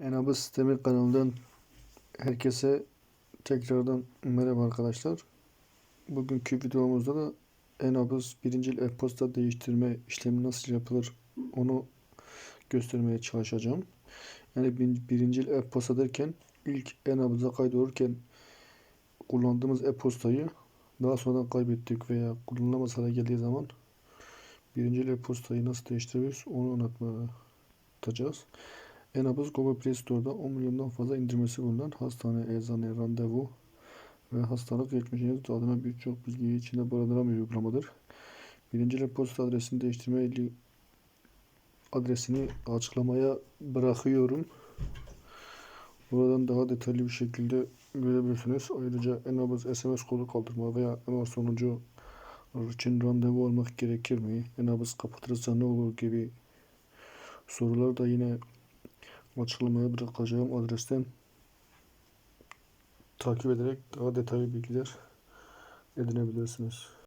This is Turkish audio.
Enabız Sistemi kanalından herkese tekrardan merhaba arkadaşlar. Bugünkü videomuzda da Enabız birincil e-posta değiştirme işlemi nasıl yapılır onu göstermeye çalışacağım. Yani bir- birincil e-posta derken ilk Enabız'a kaydolurken kullandığımız e-postayı daha sonradan kaybettik veya kullanılamaz hale geldiği zaman birincil e-postayı nasıl değiştiririz onu anlatacağız. Enabız Google Play Store'da 10 milyondan fazla indirmesi bulunan hastane, eczane, randevu ve hastalık geçmişiniz adına birçok bilgiyi içinde barındıran bir uygulamadır. Birinci posta adresini değiştirme adresini açıklamaya bırakıyorum. Buradan daha detaylı bir şekilde görebilirsiniz. Ayrıca Enabız SMS kodu kaldırma veya MR sonucu için randevu almak gerekir mi? Enabız kapatırsa ne olur gibi sorular da yine açıklamaya bırakacağım adresten takip ederek daha detaylı bilgiler edinebilirsiniz.